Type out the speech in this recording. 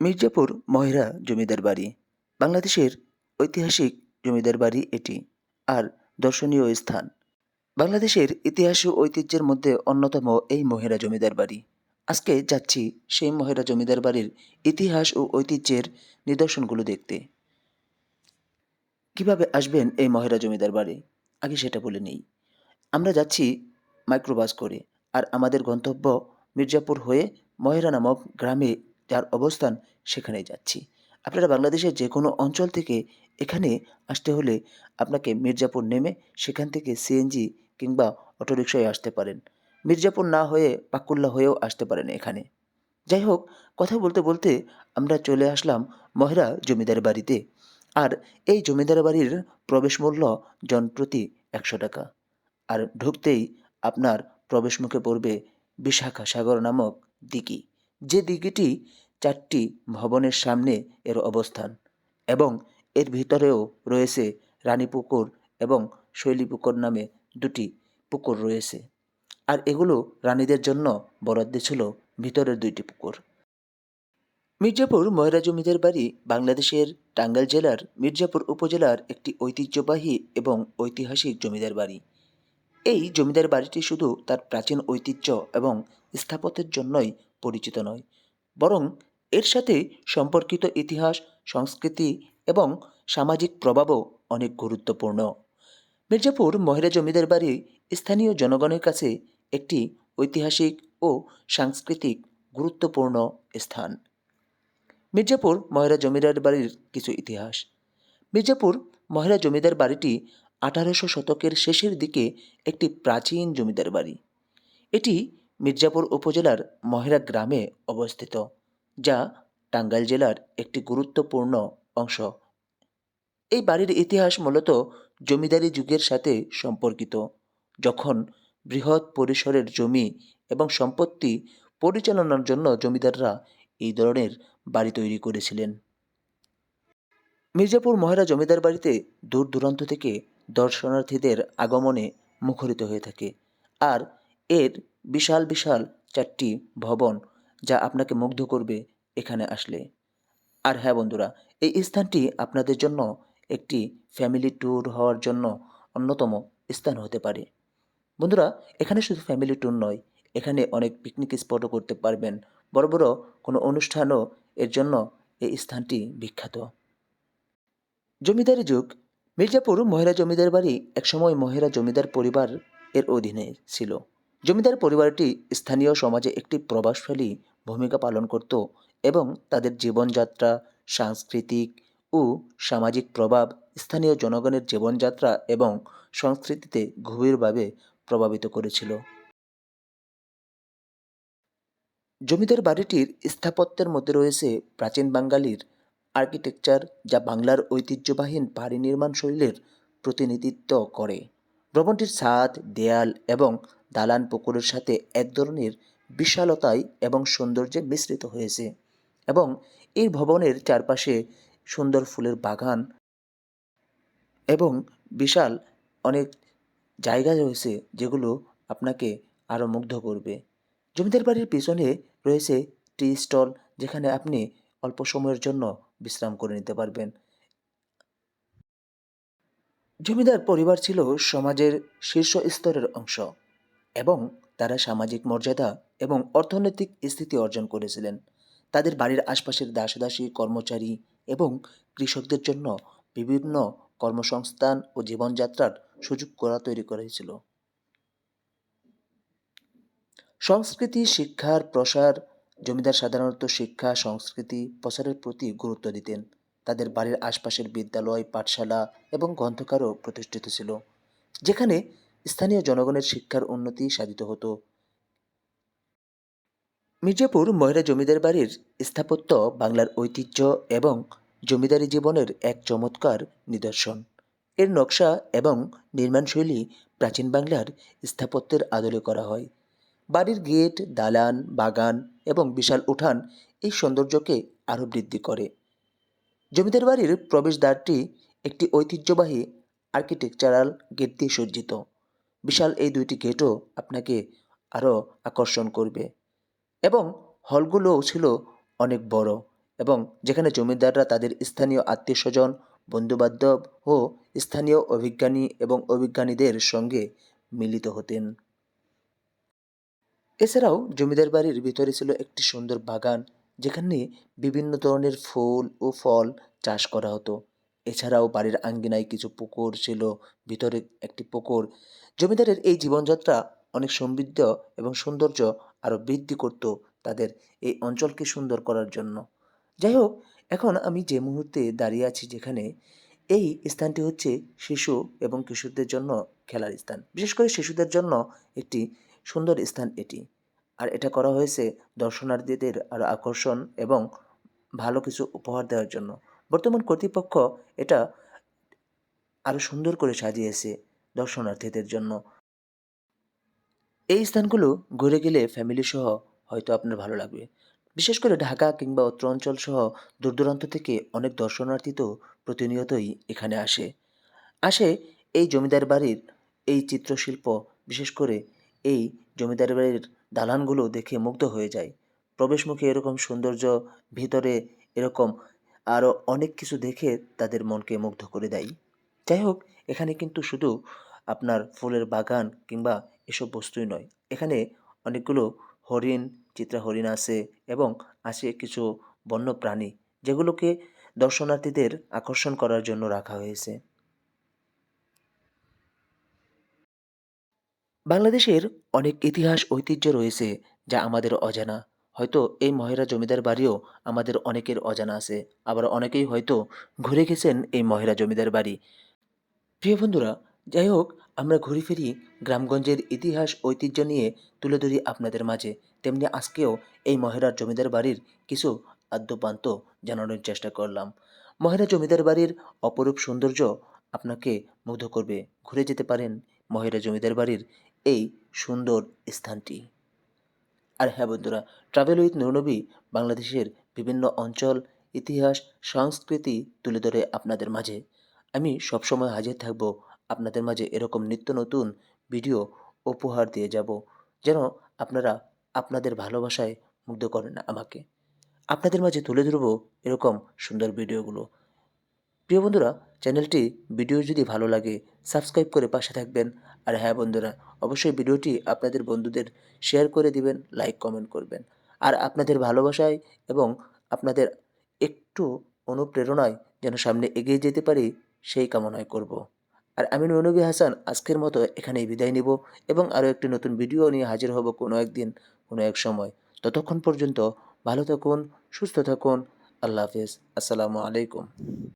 মির্জাপুর ময়রা জমিদার বাড়ি। বাংলাদেশের ঐতিহাসিক জমিদার বাড়ি এটি আর দর্শনীয় স্থান। বাংলাদেশের ইতিহাস ও ঐতিহ্যের মধ্যে অন্যতম এই মহেরা জমিদার বাড়ি। আজকে যাচ্ছি সেই মহেরা জমিদার বাড়ির ইতিহাস ও ঐতিহ্যের নিদর্শনগুলো দেখতে। কীভাবে আসবেন এই মহেরা জমিদার বাড়ি? আগে সেটা বলে নেই। আমরা যাচ্ছি মাইক্রোবাস করে আর আমাদের গন্তব্য মির্জাপুর হয়ে ময়রা নামক গ্রামে যার অবস্থান সেখানেই যাচ্ছি। আপনারা বাংলাদেশের যে কোনো অঞ্চল থেকে এখানে আসতে হলে আপনাকে মির্জাপুর নেমে সেখান থেকে সিএনজি কিংবা অটোরিকশায় আসতে পারেন। মির্জাপুর না হয়ে পাকুল্লা হয়েও আসতে পারেন এখানে। যাই হোক, কথা বলতে বলতে আমরা চলে আসলাম মহেরা জমিদার বাড়িতে। আর এই জমিদার বাড়ির প্রবেশ মূল্য জনপ্রতি একশো টাকা। আর ঢুকতেই আপনার প্রবেশ মুখে পড়বে বিশাখা সাগর নামক দিঘি। যে দিঘিটি চারটি ভবনের সামনে এর অবস্থান এবং এর ভিতরেও রয়েছে রানী পুকুর এবং শৈলী পুকুর নামে দুটি পুকুর রয়েছে। আর এগুলো রানীদের জন্য বরাদ্দ ছিল ভিতরের দুইটি পুকুর। মির্জাপুর ময়রা জমিদার বাড়ি বাংলাদেশের টাঙ্গাইল জেলার মির্জাপুর উপজেলার একটি ঐতিহ্যবাহী এবং ঐতিহাসিক জমিদার বাড়ি। এই জমিদার বাড়িটি শুধু তার প্রাচীন ঐতিহ্য এবং স্থাপত্যের জন্যই পরিচিত নয়, বরং এর সাথে সম্পর্কিত ইতিহাস, সংস্কৃতি এবং সামাজিক প্রভাবও অনেক গুরুত্বপূর্ণ। মির্জাপুর মহিলা জমিদার বাড়ি স্থানীয় জনগণের কাছে একটি ঐতিহাসিক ও সাংস্কৃতিক গুরুত্বপূর্ণ স্থান। মির্জাপুর মহিলা জমিদার বাড়ির কিছু ইতিহাস। মির্জাপুর মহিলা জমিদার বাড়িটি আঠারোশো শতকের শেষের দিকে একটি প্রাচীন জমিদার বাড়ি। এটি মির্জাপুর উপজেলার মহেরা গ্রামে অবস্থিত, যা টাঙ্গাইল জেলার একটি গুরুত্বপূর্ণ অংশ। এই বাড়ির ইতিহাস মূলত জমিদারি যুগের সাথে সম্পর্কিত। যখন বৃহৎ পরিসরের জমি এবং সম্পত্তি পরিচালনার জন্য জমিদাররা এই ধরনের বাড়ি তৈরি করেছিলেন। মির্জাপুর মহারা জমিদার বাড়িতে দূর দূরান্ত থেকে দর্শনার্থীদের আগমনে মুখরিত হয়ে থাকে। আর এর বিশাল বিশাল চারটি ভবন যা আপনাকে মুগ্ধ করবে এখানে আসলে। আর হ্যাঁ বন্ধুরা, এই স্থানটি আপনাদের জন্য একটি ফ্যামিলি ট্যুর হওয়ার জন্য অন্যতম স্থান হতে পারে। বন্ধুরা, এখানে শুধু ফ্যামিলি ট্যুর নয়, এখানে অনেক পিকনিক স্পটও করতে পারবেন। বড় বড় কোনো অনুষ্ঠানও এর জন্য এই স্থানটি বিখ্যাত। জমিদারি যুগ। মির্জাপুর মহেরা জমিদার বাড়ি একসময় মহেরা জমিদার পরিবার এর অধীনে ছিল। জমিদার পরিবারটি স্থানীয় সমাজে একটি প্রভাবশালী ভূমিকা পালন করত এবং তাদের জীবনযাত্রা, সাংস্কৃতিক ও সামাজিক প্রভাব, স্থানীয় জনগণের জীবনযাত্রা এবং সংস্কৃতিতে গভীরভাবে প্রভাবিত করেছিল। জমিদার বাড়িটির স্থাপত্যের মধ্যে রয়েছে প্রাচীন বাঙালির আর্কিটেকচার, যা বাংলার ঐতিহ্যবাহী বাড়ি নির্মাণ শৈলীর প্রতিনিধিত্ব করে। ভবনটির ছাদ, দেয়াল এবং দালান পুকুরের সাথে এক ধরনের বিশালতায় এবং সৌন্দর্যে মিশ্রিত হয়েছে এবং এই ভবনের চারপাশে সুন্দর ফুলের বাগান এবং বিশাল অনেক জায়গা রয়েছে যেগুলো আপনাকে আরও মুগ্ধ করবে। জমিদার বাড়ির পিছনে রয়েছে টি স্টল যেখানে আপনি অল্প সময়ের জন্য বিশ্রাম করে নিতে পারবেন। জমিদার পরিবার ছিল সমাজের শীর্ষ স্তরের অংশ। এবং তারা সামাজিক মর্যাদা এবং অর্থনৈতিক স্থিতি অর্জন করেছিলেন। তাদের বাড়ির আশপাশের দাসদাসী কর্মচারী এবং কৃষকদের জন্য বিভিন্ন কর্মসংস্থান ও জীবনযাত্রার সুযোগ করা তৈরি করেছিল। সংস্কৃতি, শিক্ষার প্রসার, জমিদার সাধারণত শিক্ষা, সংস্কৃতি, প্রসারের প্রতি গুরুত্ব দিতেন। তাদের বাড়ির আশপাশের বিদ্যালয়, পাঠশালা এবং গ্রন্থকারও প্রতিষ্ঠিত ছিল, যেখানে স্থানীয় জনগণের শিক্ষার উন্নতি সাধিত হতো। মির্জাপুর ময়রা জমিদার বাড়ির স্থাপত্য বাংলার ঐতিহ্য এবং জমিদারি জীবনের এক চমৎকার নিদর্শন। এর নকশা এবং নির্মাণশৈলী প্রাচীন বাংলার স্থাপত্যের আদলে করা হয়। বাড়ির গেট, দালান, বাগান এবং বিশাল উঠান এই সৌন্দর্যকে আরও বৃদ্ধি করে। জমিদার বাড়ির প্রবেশদ্বারটি একটি ঐতিহ্যবাহী আর্কিটেকচারাল গেট দিয়ে সজ্জিত। বিশাল এই দুইটি গেটও আপনাকে আরও আকর্ষণ করবে। এবং হলগুলোও ছিল অনেক বড় এবং যেখানে জমিদাররা তাদের স্থানীয় আত্মীয় স্বজন বন্ধুবান্ধব ও স্থানীয় অভিজ্ঞানী এবং অভিজ্ঞানীদের সঙ্গে মিলিত হতেন। এছাড়াও জমিদার বাড়ির ভিতরে ছিল একটি সুন্দর বাগান, যেখানে বিভিন্ন ধরনের ফুল ও ফল চাষ করা হতো। এছাড়াও বাড়ির আঙ্গিনায় কিছু পুকুর ছিল, ভিতরে একটি পুকুর। জমিদারের এই জীবনযাত্রা অনেক সমৃদ্ধ এবং সৌন্দর্য আরও বৃদ্ধি করত তাদের এই অঞ্চলকে সুন্দর করার জন্য। যাই হোক, এখন আমি যে মুহূর্তে দাঁড়িয়ে আছি যেখানে, এই স্থানটি হচ্ছে শিশু এবং কিশোরদের জন্য খেলার স্থান। বিশেষ করে শিশুদের জন্য একটি সুন্দর স্থান এটি। আর এটা করা হয়েছে দর্শনার্থীদের আরও আকর্ষণ এবং ভালো কিছু উপহার দেওয়ার জন্য। বর্তমান কর্তৃপক্ষ এটা আরও সুন্দর করে সাজিয়েছে দর্শনার্থীদের জন্য। এই স্থানগুলো ঘুরে গেলে ফ্যামিলি সহ হয়তো আপনার ভালো লাগবে। বিশেষ করে ঢাকা কিংবা উত্তর অঞ্চল সহ দূর দূরান্ত থেকে অনেক দর্শনার্থী তো প্রতিনিয়তই এখানে আসে। আসে এই জমিদার বাড়ির এই চিত্রশিল্প, বিশেষ করে এই জমিদার বাড়ির দালানগুলো দেখে মুগ্ধ হয়ে যায়। প্রবেশমুখে এরকম সৌন্দর্য, ভিতরে এরকম আরও অনেক কিছু দেখে তাদের মনকে মুগ্ধ করে দেয়। যাই হোক এখানে কিন্তু শুধু আপনার ফুলের বাগান কিংবা এসব বস্তুই নয়। এখানে অনেকগুলো হরিণ, চিত্রা হরিণ আছে এবং আছে কিছু বন্য প্রাণী যেগুলোকে দর্শনার্থীদের আকর্ষণ করার জন্য রাখা হয়েছে। বাংলাদেশের অনেক ইতিহাস ঐতিহ্য রয়েছে যা আমাদের অজানা। হয়তো এই মহেরা জমিদার বাড়িও আমাদের অনেকের অজানা আছে। আবার অনেকেই হয়তো ঘুরে গেছেন এই মহেরা জমিদার বাড়ি। প্রিয় বন্ধুরা, যাই হোক, আমরা ঘুরে ফিরি গ্রামগঞ্জের ইতিহাস, ঐতিহ্য নিয়ে তুলে ধরি আপনাদের মাঝে। তেমনি আজকেও এই মহেরার জমিদার বাড়ির কিছু আদ্যপান্ত জানানোর চেষ্টা করলাম। মহেরা জমিদার বাড়ির অপরূপ সৌন্দর্য আপনাকে মুগ্ধ করবে। ঘুরে যেতে পারেন মহেরা জমিদার বাড়ির এই সুন্দর স্থানটি। আর হ্যাঁ বন্ধুরা ট্রাভেল উইথ নৌনবী বাংলাদেশের বিভিন্ন অঞ্চল, ইতিহাস, সংস্কৃতি তুলে ধরে আপনাদের মাঝে। আমি সবসময় হাজির থাকব আপনাদের মাঝে এরকম নিত্য নতুন ভিডিও উপহার দিয়ে যাব, যেন আপনারা আপনাদের ভালোবাসায় মুগ্ধ করেন আমাকে। আপনাদের মাঝে তুলে ধরব এরকম সুন্দর ভিডিওগুলো। প্রিয় বন্ধুরা চ্যানেলটি ভিডিও যদি ভালো লাগে, সাবস্ক্রাইব করে পাশে থাকবেন। আর হ্যাঁ বন্ধুরা, অবশ্যই ভিডিওটি আপনাদের বন্ধুদের শেয়ার করে দিবেন, লাইক, কমেন্ট করবেন। আর আপনাদের ভালোবাসায় এবং আপনাদের একটু অনুপ্রেরণায় যেন সামনে এগিয়ে যেতে পারি, সেই কামনায় করব। আর আমি ননবী হাসান, আজকের মতো এখানেই বিদায় নিব এবং আরও একটি নতুন ভিডিও নিয়ে হাজির হব কোনো একদিন, কোনো এক সময়। ততক্ষণ পর্যন্ত ভালো থাকুন, সুস্থ থাকুন, আল্লাহ হাফেজ, আসসালামু আলাইকুম।